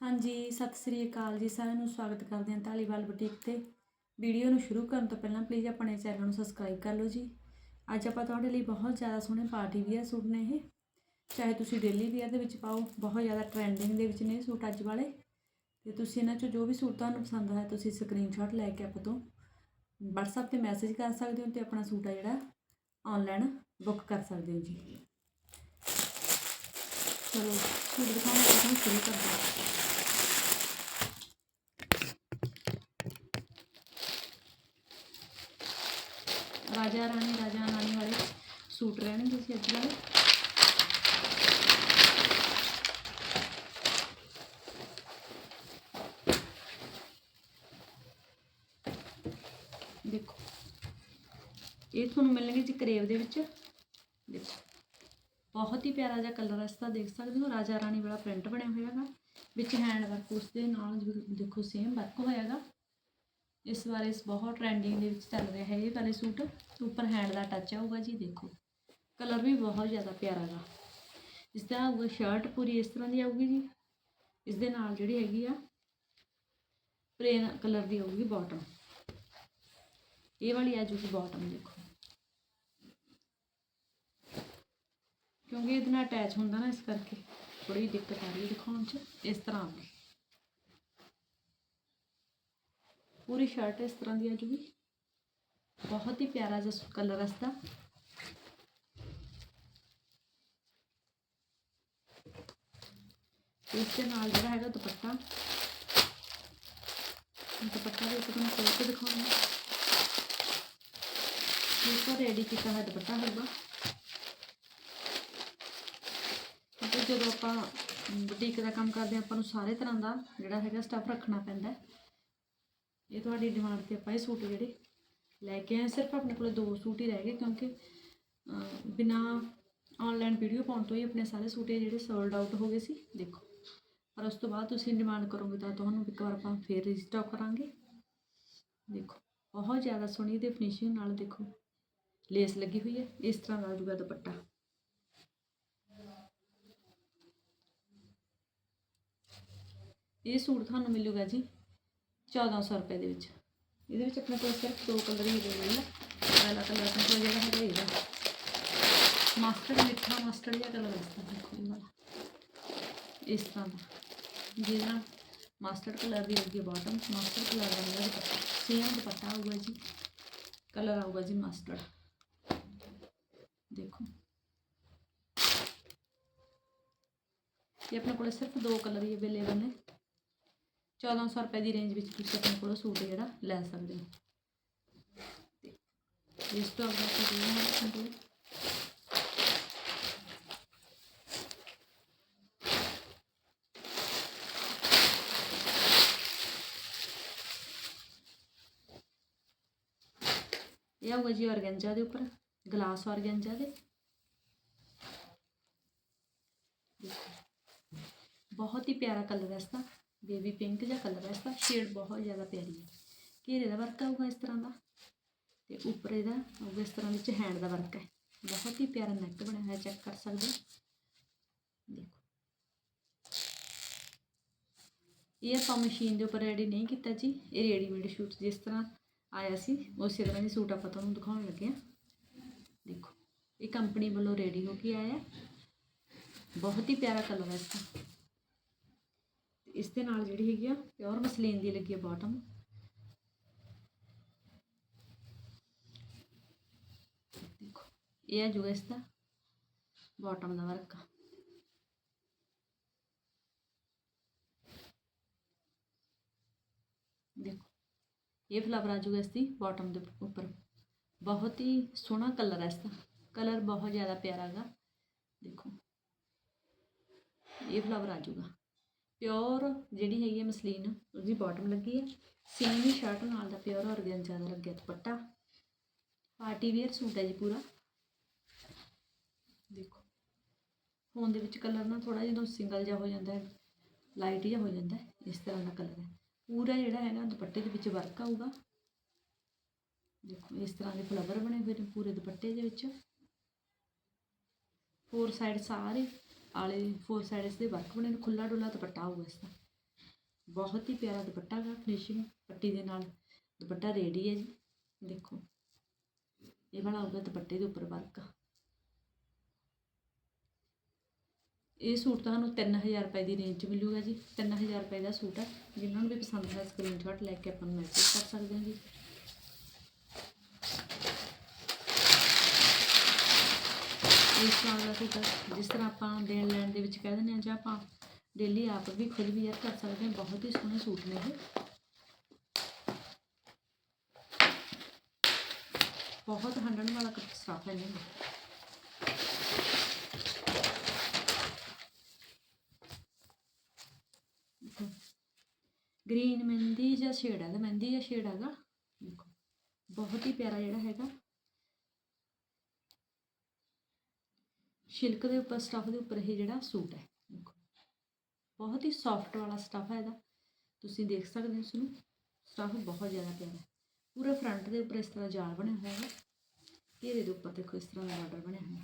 ਹਾਂਜੀ, ਸਤਿ ਸ੍ਰੀ ਅਕਾਲ ਜੀ, ਸਾਰਿਆਂ ਨੂੰ ਸਵਾਗਤ ਕਰਦੇ ਹਾਂ ਢਾਲੀਵਾਲ ਬੁਟੀਕ ਤੇ। ਵੀਡੀਓ ਨੂੰ ਸ਼ੁਰੂ ਕਰਨ ਤੋਂ ਪਹਿਲਾਂ ਪਲੀਜ਼ ਆਪਣੇ ਚੈਨਲ ਨੂੰ ਸਬਸਕ੍ਰਾਈਬ ਕਰ ਲਓ ਜੀ। ਅੱਜ ਆਪਾਂ ਤੁਹਾਡੇ ਲਈ ਬਹੁਤ ਜ਼ਿਆਦਾ ਸੋਹਣੇ ਪਾਰਟੀ ਵੀਅਰ ਸੂਟ ਨੇ ਇਹ। ਚਾਹੇ ਤੁਸੀਂ ਡੇਲੀ ਵੀਅਰ ਦੇ ਵਿੱਚ ਪਾਓ, ਬਹੁਤ ਜ਼ਿਆਦਾ ਟ੍ਰੈਂਡਿੰਗ ਦੇ ਵਿੱਚ ਨੇ ਸੂਟ ਅੱਜ ਵਾਲੇ। ਤੇ ਤੁਸੀਂ ਇਹਨਾਂ ਚੋਂ ਜੋ ਵੀ ਸੂਟ ਤੁਹਾਨੂੰ ਪਸੰਦ ਹੈ ਤੁਸੀਂ ਸਕਰੀਨਸ਼ਾਟ ਲੈ ਕੇ ਆਪਾਂ ਤੋਂ WhatsApp ਤੇ ਮੈਸੇਜ ਕਰ ਸਕਦੇ ਹੋ ਤੇ ਆਪਣਾ ਸੂਟ ਆ ਜਿਹੜਾ ਆਨਲਾਈਨ ਬੁੱਕ ਕਰ ਸਕਦੇ ਹੋ ਜੀ। ਚਲੋ, ਸੂਟ ਦਿਖਾਉਣਾ ਸ਼ੁਰੂ ਕਰਦੇ ਹਾਂ। ਰਾਜਾ ਰਾਣੀ ਰਾਜਾ ਰਾਣੀ ਵਾਲੇ ਸੂਟ ਰਹਿਣਗੇ ਜੀ ਅੱਜ ਵਾਲੇ। ਦੇਖੋ, ਇਹ ਤੁਹਾਨੂੰ ਮਿਲਣਗੇ ਜੀ ਕਰੇਵ ਦੇ ਵਿੱਚ। ਦੇਖੋ, ਬਹੁਤ ਹੀ ਪਿਆਰਾ ਜਿਹਾ ਕਲਰ ਹੈ ਇਸ ਦਾ ਦੇਖ ਸਕਦੇ ਹੋ, ਰਾਜਾ ਰਾਣੀ ਵਾਲਾ ਪ੍ਰਿੰਟ ਬਣਿਆ ਹੋਇਆ ਹੈਗਾ। ਵਿੱਚ ਹੈਂਡ ਵਰਕ ਉਸ ਦੇ ਨਾਲ ਦੇਖੋ ਸੇਮ ਵਰਕ ਹੋਇਆ ਹੈਗਾ। ਇਸ ਬਾਰੇ ਇਸ ਬਹੁਤ ਟ੍ਰੈਂਡਿੰਗ ਦੇ ਵਿੱਚ ਚੱਲ ਰਿਹਾ ਹੈ ਇਹ ਵਾਲੇ ਸੂਟ। ਉੱਪਰ ਹੈਂਡ ਦਾ ਟੱਚ ਆਊਗਾ ਜੀ, ਦੇਖੋ। ਕਲਰ ਵੀ ਬਹੁਤ ਜ਼ਿਆਦਾ ਪਿਆਰਾ ਗਾ। ਇਸ ਦਾ ਆਊਗਾ ਸ਼ਰਟ ਪੂਰੀ ਇਸ ਤਰ੍ਹਾਂ ਦੀ ਆਊਗੀ ਜੀ। ਇਸ ਦੇ ਨਾਲ ਜਿਹੜੀ ਹੈਗੀ ਆ ਪ੍ਰੇਨ ਕਲਰ ਦੀ ਆਊਗੀ ਬਾਟਮ ਇਹ ਵਾਲੀ ਆ ਜੂਗੀ ਬਾਟਮ ਦੇਖੋ। ਕਿਉਂਕਿ ਇਹਦੇ ਨਾਲ ਅਟੈਚ ਹੁੰਦਾ ਨਾ ਇਸ ਕਰਕੇ। ਥੋੜੀ ਦਿੱਕਤ ਆ ਰਹੀ ਹੈ ਦਿਖਾਉਣ 'ਚ। ਇਸ ਤਰ੍ਹਾਂ ਆਊਗੀ। ਪੂਰੀ ਸ਼ਰਟ ਇਸ ਤਰ੍ਹਾਂ ਦੀ ਆ ਜੂਗੀ ਬਹੁਤ ਹੀ ਪਿਆਰਾ ਜਿਹਾ ਕਲਰ ਇਸ ਦਾ। ਇਸ ਦੇ ਨਾਲ ਜਿਹੜਾ ਹੈਗਾ ਦੁਪੱਟਾ। ਦੁਪੱਟਾ ਵੀ ਇੱਕ ਤੁਹਾਨੂੰ ਖੋਲ ਕੇ ਦਿਖਾਉਂਦੀ ਹਾਂ। ਇਹ ਤਾਂ ਰੈਡੀ ਕੀਤਾ ਹੋਇਆ ਦੁਪੱਟਾ ਹੋਊਗਾ ਜਦੋਂ ਆਪਾਂ ਬੁਟੀਕ ਦਾ ਕੰਮ ਕਰਦੇ ਹਾਂ, ਆਪਾਂ ਨੂੰ ਸਾਰੇ ਤਰ੍ਹਾਂ ਦਾ ਜਿਹੜਾ ਹੈਗਾ ਸਟੱਫ ਰੱਖਣਾ ਪੈਂਦਾ ਹੈ। ਇਹ ਤੁਹਾਡੀ ਡਿਮਾਂਡ ਤੇ ਆਪਾਂ ਇਹ ਸੂਟ ਜਿਹੜੇ ਲੈ ਕੇ ਆਏ ਸਿਰਫ ਆਪਣੇ ਕੋਲ ਦੋ ਸੂਟ ਹੀ ਰਹਿ ਗਏ, ਕਿਉਂਕਿ ਬਿਨਾ ਆਨਲਾਈਨ ਵੀਡੀਓ ਪਾਉਣ ਤੋਂ ਹੀ ਆਪਣੇ ਸਾਰੇ ਸੂਟ ਜਿਹੜੇ ਸੋਲਡ ਆਊਟ ਹੋ ਗਏ ਸੀ, ਦੇਖੋ। ਪਰ ਉਸ ਤੋਂ ਬਾਅਦ ਤੁਸੀਂ ਡਿਮਾਂਡ ਕਰੋਗੇ ਤਾਂ ਤੁਹਾਨੂੰ ਇੱਕ ਵਾਰ ਆਪਾਂ ਫੇਰ ਰੀਸਟਾਕ ਕਰਾਂਗੇ। ਦੇਖੋ, ਬਹੁਤ ਜ਼ਿਆਦਾ ਸੋਹਣੀ ਤੇ ਫਿਨਿਸ਼ਿੰਗ ਨਾਲ ਦੇਖੋ ਲੇਸ ਲੱਗੀ ਹੋਈ ਹੈ, ਇਸ ਤਰ੍ਹਾਂ ਦਾ ਜੂਗਾ ਦੁਪੱਟਾ। ਇਹ ਸੂਟ ਤੁਹਾਨੂੰ ਮਿਲੂਗਾ ਜੀ 1400 ਰੁਪਏ ਦੇ ਵਿੱਚ ਇਹਦੇ ਵਿੱਚ ਆਪਣੇ ਕੋਲ ਸਿਰਫ ਦੋ ਕਲਰ ਹੀ ਅਵੇਲੇਬਲ ਹੈ ਪਹਿਲਾ ਕਲਰ ਆਪਣੇ ਕੋਲ ਜਿਹੜਾ ਹੈਗਾ ਇਹਦਾ ਮਾਸਟਰਡ ਮਿੱਠਾ ਮਾਸਟਰਡ ਜਿਹਾ ਕਲਰ ਹੈ ਦੇਖੋ ਇਹ ਵਾਲਾ ਇਸ ਤਰ੍ਹਾਂ ਦਾ ਜਿਹਦਾ ਮਾਸਟਰਡ ਕਲਰ ਦੀ ਹੋਊਗੀ ਬਾਟਮ ਮਾਸਟਰਡ ਕਲਰ ਦਾ ਹੋਊਗਾ ਦੁਪੱਟਾ ਸੇਮ ਦੁਪੱਟਾ ਹੋਊਗਾ ਜੀ ਕਲਰ ਆਊਗਾ ਜੀ ਮਾਸਟਰਡ ਦੇਖੋ ਇਹ ਆਪਣੇ ਕੋਲ ਸਿਰਫ ਦੋ ਕਲਰ ਹੀ ਅਵੇਲੇਬਲ ਨੇ 1400 ਰੁਪਏ ਦੀ ਰੇਂਜ ਵਿੱਚ ਤੁਸੀਂ ਆਪਣੇ ਕੋਲੋਂ ਸੂਟ ਜਿਹੜਾ ਲੈ ਸਕਦੇ ਹੋ। ਤੇ ਇਸ ਤੋਂ ਅੱਗੇ ਆਪਾਂ ਹੈ ਆਪਣੇ ਇਹ ਆਊਗਾ ਜੀ ਔਰਗੈਂਜਾ ਦੇ ਉੱਪਰ, ਗਲਾਸ ਔਰਗੈਂਜਾ ਦੇ। ਬਹੁਤ ਹੀ ਪਿਆਰਾ ਕਲਰ ਹੈ ਇਸ ਦਾ। ਬੇਬੀ ਪਿੰਕ ਜਿਹਾ ਕਲਰ ਹੈ ਇਸਦਾ ਸ਼ੇਡ ਬਹੁਤ ਜ਼ਿਆਦਾ ਪਿਆਰੀ ਹੈ। ਘੇਰੇ ਦਾ ਵਰਕ ਆਊਗਾ ਇਸ ਤਰ੍ਹਾਂ ਦਾ ਤੇ ਉੱਪਰ ਇਹਦਾ ਆਊਗਾ ਇਸ ਤਰ੍ਹਾਂ, ਵਿੱਚ ਹੈਂਡ ਦਾ ਵਰਕ ਹੈ। ਬਹੁਤ ਹੀ ਪਿਆਰਾ ਨੈਕ ਬਣਿਆ ਹੋਇਆ ਚੈੱਕ ਕਰ ਸਕਦੇ ਦੇਖੋ। ਇਹ ਆਪਾਂ ਮਸ਼ੀਨ ਦੇ ਉੱਪਰ ਰੈਡੀ ਨਹੀਂ ਕੀਤਾ ਜੀ। ਇਹ ਰੈਡੀਮੇਡ ਸ਼ੂਟ ਜਿਸ ਤਰ੍ਹਾਂ ਆਇਆ ਸੀ ਉਸੇ ਤਰ੍ਹਾਂ ਦੀ ਸੂਟ ਆਪਾਂ ਤੁਹਾਨੂੰ ਦਿਖਾਉਣ ਲੱਗੇ ਆ ਦੇਖੋ। ਇਹ ਕੰਪਨੀ ਵੱਲੋਂ ਰੈਡੀ ਹੋ ਕੇ ਆਇਆ। ਬਹੁਤ ਹੀ ਪਿਆਰਾ ਕਲਰ ਹੈ ਇਸਦਾ ਇਸ ਦੇ ਨਾਲ ਜਿਹੜੀ ਹੈਗੀ ਆ ਪਿਓਰ ਮਸਲੀਨ ਦੀ ਲੱਗੀ ਆ ਬਾਟਮ ਦੇਖੋ, ਇਹ ਆ ਜੂਗਾ ਇਸ ਦਾ ਬਾਟਮ ਦਾ ਵਰਕ ਦੇਖੋ, ਇਹ ਫਲਾਵਰ ਆ ਜਾਊਗਾ ਇਸ ਦੀ ਬਾਟਮ ਦੇ ਉੱਪਰ। ਬਹੁਤ ਹੀ ਸੋਹਣਾ ਕਲਰ ਹੈ ਇਸ ਦਾ। ਕਲਰ ਬਹੁਤ ਜ਼ਿਆਦਾ ਪਿਆਰਾ ਹੈਗਾ। ਦੇਖੋ, ਇਹ ਫਲਾਵਰ ਆ ਜੂਗਾ। ਪਿਓਰ ਜਿਹੜੀ ਹੈਗੀ ਹੈ ਮਸਲੀਨ, ਉਹਦੀ ਬਾਟਮ ਲੱਗੀ ਹੈ ਸੇਮ ਸ਼ਰਟ ਨਾਲ ਦਾ ਪਿਓਰ ਔਰਗੈਂਜਾ ਦਾ ਲੱਗਿਆ ਦੁਪੱਟਾ। ਪਾਰਟੀ ਵੇਅਰ ਸੂਟ ਹੈ ਜੀ ਪੂਰਾ। ਦੇਖੋ। ਫੋਨ ਦੇ ਵਿੱਚ ਕਲਰ ਨਾ ਥੋੜਾ ਜਿਹਾ ਸਿੰਗਲ ਜਿਹਾ ਹੋ ਜਾਂਦਾ ਹੈ ਲਾਈਟ ਜਿਹਾ ਹੋ ਜਾਂਦਾ ਹੈ, ਇਸ ਤਰ੍ਹਾਂ ਦਾ ਕਲਰ ਹੈ। ਪੂਰਾ ਜਿਹੜਾ ਹੈਗਾ ਦੁਪੱਟੇ ਦੇ ਵਿੱਚ ਵਰਕ ਆਊਗਾ। ਦੇਖੋ, ਇਸ ਤਰ੍ਹਾਂ ਦੇ ਫਲਾਵਰ ਬਣੇ ਹੋਏ ਨੇ ਪੂਰੇ ਦੁਪੱਟੇ ਦੇ ਵਿੱਚ। ਫੋਰ ਸਾਈਡ ਸਾਰੇ। ਆਲੇ ਫੋਰ ਸਾਈਡ ਇਸ ਦੇ ਵਰਕ ਬਣੇ ਨੇ ਖੁੱਲਾ ਡੁੱਲਾ ਦੁਪੱਟਾ ਹੋਊਗਾ ਇਸ ਦਾ। ਬਹੁਤ ਹੀ ਪਿਆਰਾ ਦੁਪੱਟਾ ਹੈ ਫਿਨਿਸ਼ਿੰਗ ਪੱਟੀ ਦੇ ਨਾਲ। ਦੁਪੱਟਾ ਰੈਡੀ ਹੈ ਜੀ, ਦੇਖੋ। ਇਹ ਵਾਲਾ ਹੋਊਗਾ ਦੁਪੱਟੇ ਦੇ ਉੱਪਰ ਵਰਕ ਇਹ ਸੂਟ ਤੁਹਾਨੂੰ 3000 ਰੁਪਏ ਦੀ ਰੇਂਜ 'ਚ ਮਿਲੂਗਾ ਜੀ। 3000 ਰੁਪਏ ਦਾ ਸੂਟ ਹੈ। ਜਿਨ੍ਹਾਂ ਨੂੰ ਵੀ ਪਸੰਦ ਹੈ ਸਕਰੀਨਸ਼ਾਟ ਲੈ ਕੇ ਆਪਾਂ ਨੂੰ ਮੈਸੇਜ ਕਰ ਸਕਦੇ ਹੋ ਜੀ। ਇਸ ਤਰ੍ਹਾਂ ਦਾ ਸੂਟ ਜਿਸ ਤਰ੍ਹਾਂ ਆਪਾਂ ਦੇਣ ਲੈਣ ਦੇ ਵਿੱਚ ਕਹਿ ਦਿੰਦੇ ਹਾਂ ਜਾਂ ਆਪਾਂ ਡੇਲੀ ਆਪ ਵੀ ਖੁਦ ਵੀ ਯਾਰ ਕਰ ਸਕਦੇ ਹਾਂ। ਬਹੁਤ ਹੀ ਸੋਹਣੇ ਸੂਟ ਨੇ ਇਹ। ਬਹੁਤ ਹੰਡਣ ਵਾਲਾ ਕੱਪੜਾ ਸਟਾਫ ਹੈ ਇਹਨਾਂ ਗ੍ਰੀਨ ਮਹਿੰਦੀ ਜਾਂ ਸ਼ੇਡ ਹੈਗਾ ਮਹਿੰਦੀ ਜਾਂ ਸ਼ੇਡ ਹੈਗਾ। ਦੇਖੋ, ਬਹੁਤ ਹੀ ਪਿਆਰਾ ਜਿਹੜਾ ਹੈਗਾ। ਸ਼ਿਲਕ ਦੇ ਉੱਪਰ ਸਟਫ ਦੇ ਉੱਪਰ ਇਹ ਜਿਹੜਾ ਸੂਟ ਹੈ। ਦੇਖੋ, ਬਹੁਤ ਹੀ ਸੌਫਟ ਵਾਲਾ ਸਟਫ ਹੈ ਇਹਦਾ। ਤੁਸੀਂ ਦੇਖ ਸਕਦੇ ਹੋ ਇਸ ਨੂੰ ਸਟਫ ਬਹੁਤ ਜ਼ਿਆਦਾ ਪਿਆਰਾ ਹੈ। ਪੂਰੇ ਫਰੰਟ ਦੇ ਉੱਪਰ ਇਸ ਤਰ੍ਹਾਂ ਜਾਲ ਬਣਿਆ ਹੋਇਆ ਹੈ। ਘੇਰੇ ਦੇ ਉੱਪਰ ਦੇਖੋ, ਇਸ ਤਰ੍ਹਾਂ ਦਾ ਬਾਰਡਰ ਬਣਿਆ ਹੋਇਆ